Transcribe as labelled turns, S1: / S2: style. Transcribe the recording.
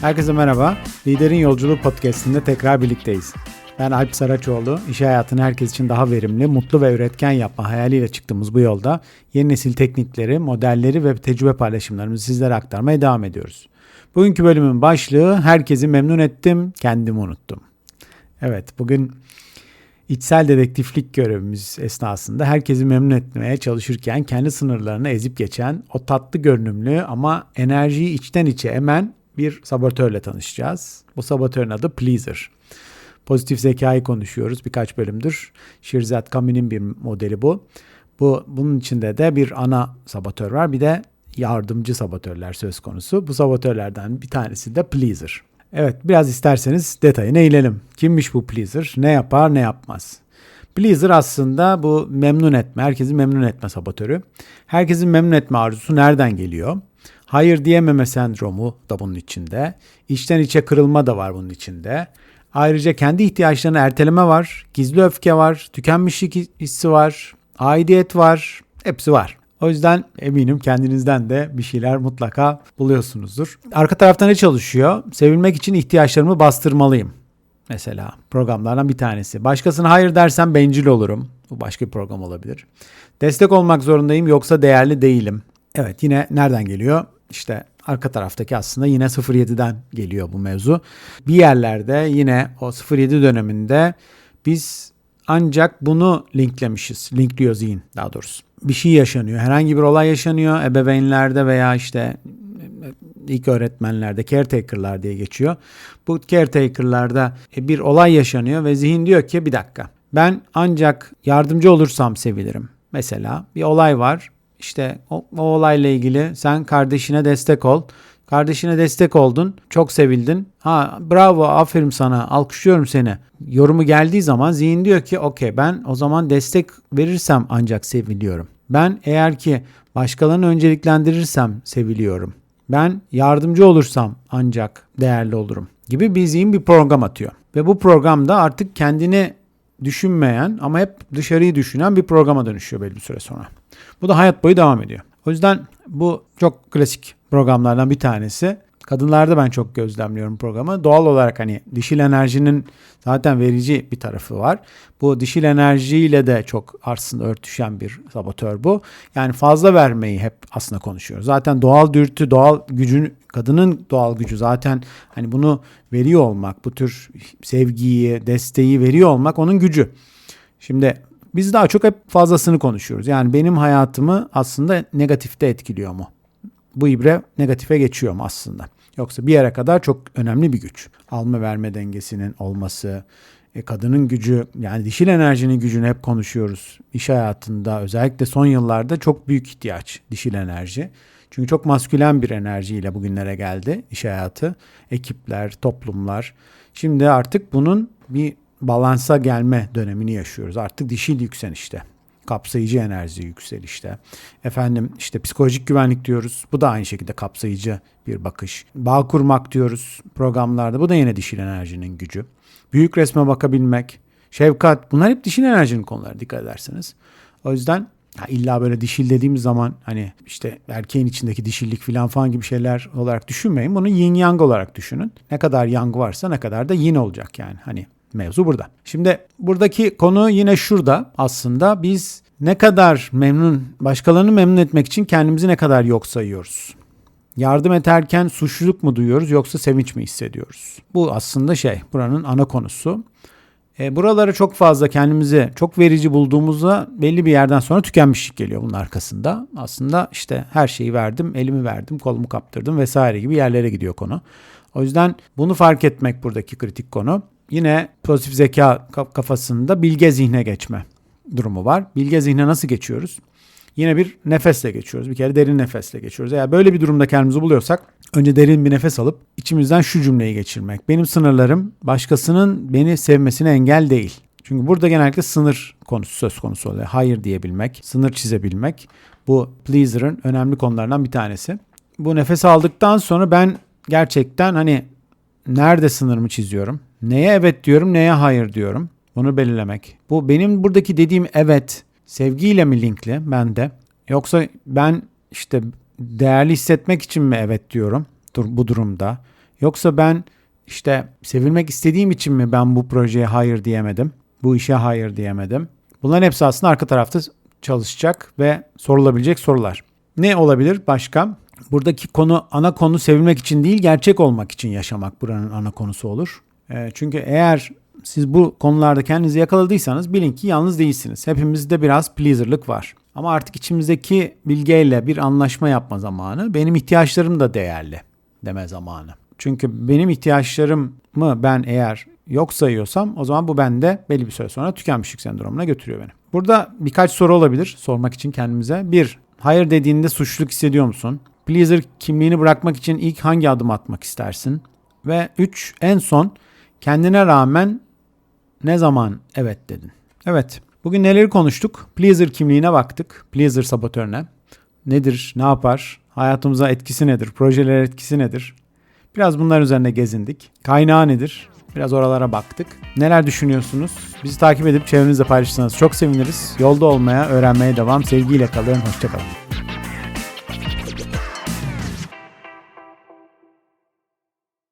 S1: Herkese merhaba. Liderin Yolculuğu podcastinde tekrar birlikteyiz. Ben Alp Saraçoğlu. İş hayatını herkes için daha verimli, mutlu ve üretken yapma hayaliyle çıktığımız bu yolda yeni nesil teknikleri, modelleri ve tecrübe paylaşımlarımızı sizlere aktarmaya devam ediyoruz. Bugünkü bölümün başlığı herkesi memnun ettim, kendimi unuttum. Evet, bugün içsel dedektiflik görevimiz esnasında herkesi memnun etmeye çalışırken kendi sınırlarını ezip geçen o tatlı görünümlü ama enerjiyi içten içe emen bir sabotörle tanışacağız. Bu sabotörün adı Pleaser. Pozitif zekayı konuşuyoruz birkaç bölümdür. Shirzad Kami'nin bir modeli bu. Bu bunun içinde de bir ana sabotör var. Bir de yardımcı sabotörler söz konusu. Bu sabotörlerden bir tanesi de Pleaser. Evet biraz isterseniz detayına eğilelim. Kimmiş bu Pleaser? Ne yapar ne yapmaz? Pleaser aslında bu memnun etme, herkesi memnun etme sabotörü. Herkesin memnun etme arzusu nereden geliyor? Hayır diyememe sendromu da bunun içinde. İçten içe kırılma da var bunun içinde. Ayrıca kendi ihtiyaçlarını erteleme var, gizli öfke var, tükenmişlik hissi var, aidiyet var, hepsi var. O yüzden eminim kendinizden de bir şeyler mutlaka buluyorsunuzdur. Arka tarafta ne çalışıyor? Sevilmek için ihtiyaçlarımı bastırmalıyım. Mesela programlardan bir tanesi. Başkasına hayır dersem bencil olurum. Bu başka bir program olabilir. Destek olmak zorundayım yoksa değerli değilim. Evet yine nereden geliyor? İşte arka taraftaki aslında yine 07'den geliyor bu mevzu. Bir yerlerde yine o 07 döneminde biz ancak bunu linklemişiz. Linkliyor zihin daha doğrusu. Bir şey yaşanıyor. Herhangi bir olay yaşanıyor. Ebeveynlerde veya işte ilk öğretmenlerde caretaker'lar diye geçiyor. Bu caretaker'larda bir olay yaşanıyor ve zihin diyor ki bir dakika. Ben ancak yardımcı olursam sevilirim. Mesela bir olay var. İşte o, o olayla ilgili sen kardeşine destek ol. Kardeşine destek oldun. Çok sevildin. Ha bravo aferin sana alkışlıyorum seni. Yorumu geldiği zaman zihin diyor ki okey ben o zaman destek verirsem ancak seviliyorum. Ben eğer ki başkalarını önceliklendirirsem seviliyorum. Ben yardımcı olursam ancak değerli olurum gibi bir zihin bir program atıyor. Ve bu programda artık kendini düşünmeyen ama hep dışarıyı düşünen bir programa dönüşüyor belli bir süre sonra. Bu da hayat boyu devam ediyor. O yüzden bu çok klasik programlardan bir tanesi. Kadınlarda ben çok gözlemliyorum programı. Doğal olarak hani dişil enerjinin zaten verici bir tarafı var. Bu dişil enerjiyle de çok aslında örtüşen bir sabotör bu. Yani fazla vermeyi hep aslında konuşuyoruz. Zaten doğal dürtü, doğal gücün, kadının doğal gücü zaten hani bunu veriyor olmak, bu tür sevgiyi, desteği veriyor olmak onun gücü. Şimdi biz daha çok hep fazlasını konuşuyoruz. Yani benim hayatımı aslında negatifte etkiliyor mu? Bu ibre negatife geçiyor mu aslında? Yoksa bir yere kadar çok önemli bir güç. Alma verme dengesinin olması, e, kadının gücü yani dişil enerjinin gücünü hep konuşuyoruz. İş hayatında özellikle son yıllarda çok büyük ihtiyaç dişil enerji. Çünkü çok maskülen bir enerjiyle bugünlere geldi iş hayatı, ekipler, toplumlar. Şimdi artık bunun bir balansa gelme dönemini yaşıyoruz. Artık dişil yükselişte. Kapsayıcı enerji yükselişte. Efendim işte psikolojik güvenlik diyoruz. Bu da aynı şekilde kapsayıcı bir bakış. Bağ kurmak diyoruz programlarda. Bu da yine dişil enerjinin gücü. Büyük resme bakabilmek, şefkat bunlar hep dişil enerjinin konuları dikkat ederseniz. O yüzden ya illa böyle dişil dediğimiz zaman hani işte erkeğin içindeki dişillik falan falan gibi şeyler olarak düşünmeyin. Bunu yin yang olarak düşünün. Ne kadar yang varsa ne kadar da yin olacak yani. Hani Mevzu burada. Şimdi buradaki konu yine şurada aslında biz ne kadar memnun, başkalarını memnun etmek için kendimizi ne kadar yok sayıyoruz? Yardım ederken suçluluk mu duyuyoruz yoksa sevinç mi hissediyoruz? Bu aslında şey, buranın ana konusu. E, buralara çok fazla kendimizi çok verici bulduğumuzda belli bir yerden sonra tükenmişlik geliyor bunun arkasında. Aslında işte her şeyi verdim, elimi verdim, kolumu kaptırdım vesaire gibi yerlere gidiyor konu. O yüzden bunu fark etmek buradaki kritik konu yine pozitif zeka kafasında bilge zihne geçme durumu var. Bilge zihne nasıl geçiyoruz? Yine bir nefesle geçiyoruz. Bir kere derin nefesle geçiyoruz. Eğer böyle bir durumda kendimizi buluyorsak önce derin bir nefes alıp içimizden şu cümleyi geçirmek. Benim sınırlarım başkasının beni sevmesine engel değil. Çünkü burada genellikle sınır konusu söz konusu oluyor. Hayır diyebilmek, sınır çizebilmek bu pleaser'ın önemli konularından bir tanesi. Bu nefes aldıktan sonra ben gerçekten hani nerede sınırımı çiziyorum? Neye evet diyorum, neye hayır diyorum. Bunu belirlemek. Bu benim buradaki dediğim evet sevgiyle mi linkli bende? Yoksa ben işte değerli hissetmek için mi evet diyorum bu durumda? Yoksa ben işte sevilmek istediğim için mi ben bu projeye hayır diyemedim? Bu işe hayır diyemedim. Bunların hepsi aslında arka tarafta çalışacak ve sorulabilecek sorular. Ne olabilir başka? Buradaki konu ana konu sevilmek için değil gerçek olmak için yaşamak buranın ana konusu olur. E, çünkü eğer siz bu konularda kendinizi yakaladıysanız bilin ki yalnız değilsiniz. Hepimizde biraz pleaser'lık var. Ama artık içimizdeki bilgeyle bir anlaşma yapma zamanı. Benim ihtiyaçlarım da değerli deme zamanı. Çünkü benim ihtiyaçlarımı ben eğer yok sayıyorsam o zaman bu bende belli bir süre sonra tükenmişlik sendromuna götürüyor beni. Burada birkaç soru olabilir sormak için kendimize. Bir, hayır dediğinde suçluluk hissediyor musun? Pleaser kimliğini bırakmak için ilk hangi adım atmak istersin? Ve üç, en son kendine rağmen ne zaman evet dedin? Evet, bugün neleri konuştuk? Pleaser kimliğine baktık. Pleaser sabotörüne. Nedir, ne yapar? Hayatımıza etkisi nedir? Projelere etkisi nedir? Biraz bunlar üzerine gezindik. Kaynağı nedir? Biraz oralara baktık. Neler düşünüyorsunuz? Bizi takip edip çevrenizde paylaşırsanız çok seviniriz. Yolda olmaya, öğrenmeye devam. Sevgiyle kalın. Hoşçakalın.